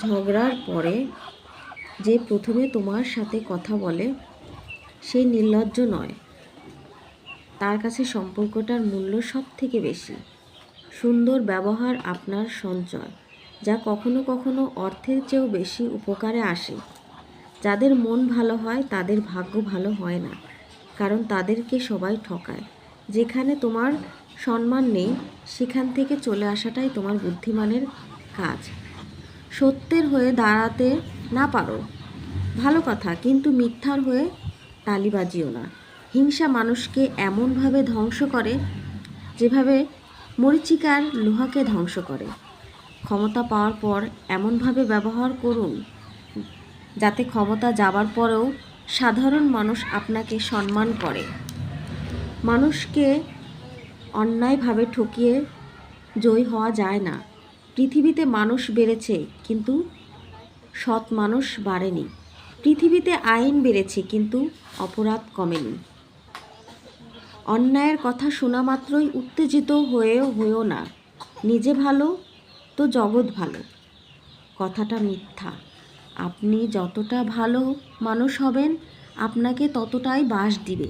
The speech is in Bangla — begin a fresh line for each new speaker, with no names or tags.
ঝগড়ার পরে যে প্রথমে তোমার সাথে কথা বলে, সে নির্লজ্জ নয়। তার কাছে সম্পর্কটার মূল্য সব থেকে বেশি। সুন্দর ব্যবহার আপনার সঞ্চয়, যা কখনো কখনো অর্থের চেয়েও বেশি উপকারে আসে। যাদের মন ভালো হয়, তাদের ভাগ্য ভালো হয় না, কারণ তাদেরকে সবাই ঠকায়। যেখানে তোমার সম্মান নেই, সেখান থেকে চলে আসাটাই তোমার বুদ্ধিমানের কাজ। সত্যের হয়ে দাঁড়াতে না পারো। ভালো কথা, কিন্তু মিথ্যার হয়ে তালি বাজিও না। হিংসা মানুষকে এমনভাবে ধ্বংস করে যেভাবে মরিচিকার লোহাকে ধ্বংস করে। ক্ষমতা পাওয়ার পর এমনভাবে ব্যবহার করুন, যাতে ক্ষমতা যাবার পরেও সাধারণ মানুষ আপনাকে সম্মান করে। মানুষকে অন্যায়ভাবে ঠকিয়ে জয়ী হওয়া যায় না। পৃথিবীতে মানুষ বেড়েছে, কিন্তু সৎ মানুষ বাড়েনি। পৃথিবীতে আইন বেড়েছে, কিন্তু অপরাধ কমেনি। অন্যায়ের কথা শোনা মাত্রই উত্তেজিত হয়েও হয়েও না। নিজে ভালো, তো জগৎ ভালো। কথাটা মিথ্যা। আপনি যতটা ভালো মানুষ হবেন, আপনাকে ততটাই বাস দিবে।